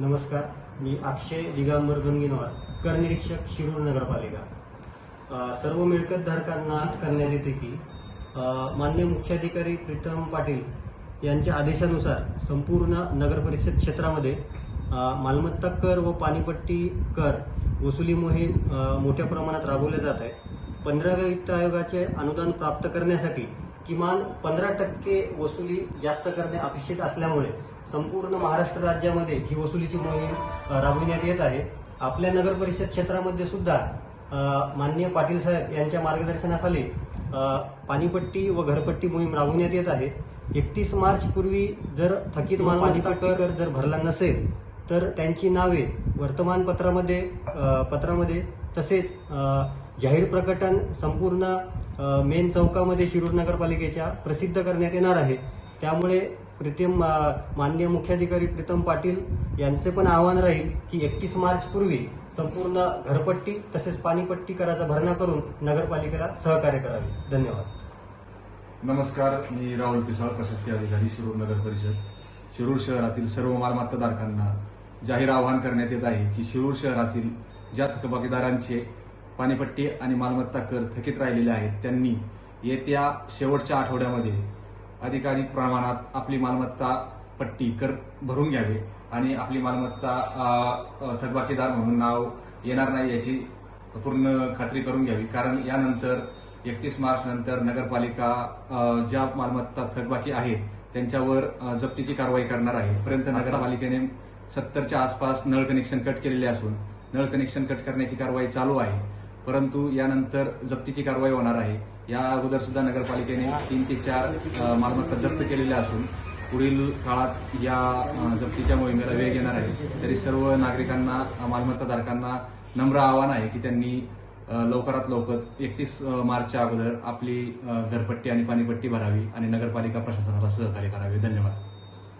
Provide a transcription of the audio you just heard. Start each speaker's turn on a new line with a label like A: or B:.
A: नमस्कार मी अक्षय दिगांबर गंगीनवार कर निरीक्षक शिरूर नगरपालिका. सर्व मिळकत धारकांना करण्यात येते की मान्य मुख्याधिकारी प्रीतम पाटील यांच्या आदेशानुसार संपूर्ण नगरपरिषद क्षेत्रामध्ये मालमत्ता कर व पाणीपट्टी कर वसुली मोहीम मोठ्या प्रमाणात राबवल्या जात आहे. पंधरा वित्त आयोगाचे अनुदान प्राप्त करण्यासाठी किमान पंधरा टक्के वसुली जास्त करणे अपेक्षित असल्यामुळे संपूर्ण महाराष्ट्र राज्यामध्ये ही वसुलीची मोहीम राबविण्यात येत आहे. आपल्या नगर परिषद क्षेत्रामध्ये सुद्धा माननीय पाटील साहेब यांच्या मार्गदर्शनाखाली पाणीपट्टी व घरपट्टी मोहीम राबविण्यात येत आहे. एकतीस मार्च पूर्वी जर थकीत मालमत्ता कर जर भरला नसेल तर त्यांची नावे वर्तमानपत्रामध्ये पत्रामध्ये तसेच जाहीर प्रकटन संपूर्ण मेन चौकामध्ये शिरूर नगरपालिकेच्या प्रसिद्ध करण्यात येणार आहे. त्यामुळे प्रीतम माननीय मुख्याधिकारी प्रीतम पाटील यांचे पण आवाहन राहील की एकतीस मार्च पूर्वी संपूर्ण घरपट्टी तसेच पाणीपट्टी कराचा भरणा करून नगरपालिकेला सहकार्य करावे. धन्यवाद.
B: नमस्कार मी राहुल पिसाळ प्रशासकीय अधिकारी शिरूर नगर परिषद. शिरूर शहरातील सर्व मालमत्ताधारकांना जाहीर आवाहन करण्यात येत आहे की शिरूर शहरातील ज्या थकबाकीदारांचे पाणीपट्टी आणि मालमत्ता कर थकीत राहिलेले आहेत त्यांनी येत्या शेवटच्या आठवड्यामध्ये अधिकाधिक प्रमाणात आपली मालमत्ता पट्टी कर भरून घ्यावे आणि आपली मालमत्ता थकबाकीदार म्हणून नाव येणार नाही याची पूर्ण खात्री करून घ्यावी. कारण यानंतर एकतीस मार्च नंतर नगरपालिका ज्या मालमत्ता थकबाकी आहेत त्यांच्यावर जप्तीची कारवाई करणार आहे. पर्यंत नगरपालिकेने सत्तरच्या आसपास नळ कनेक्शन कट केलेले असून नळ कनेक्शन कट करण्याची कारवाई चालू आहे. परंतु यानंतर जप्तीची कारवाई होणार आहे. या अगोदर सुद्धा नगरपालिकेने तीन ते चार मालमत्ता जप्त केलेल्या असून पुढील काळात या जप्तीच्या मोहिमेला वेग येणार आहे. तरी सर्व नागरिकांना मालमत्ताधारकांना नम्र आवाहन आहे की त्यांनी लवकरात लवकर एकतीस मार्चच्या अगोदर आपली घरपट्टी आणि पाणीपट्टी भरावी आणि नगरपालिका प्रशासनाला सहकार्य करावे. धन्यवाद.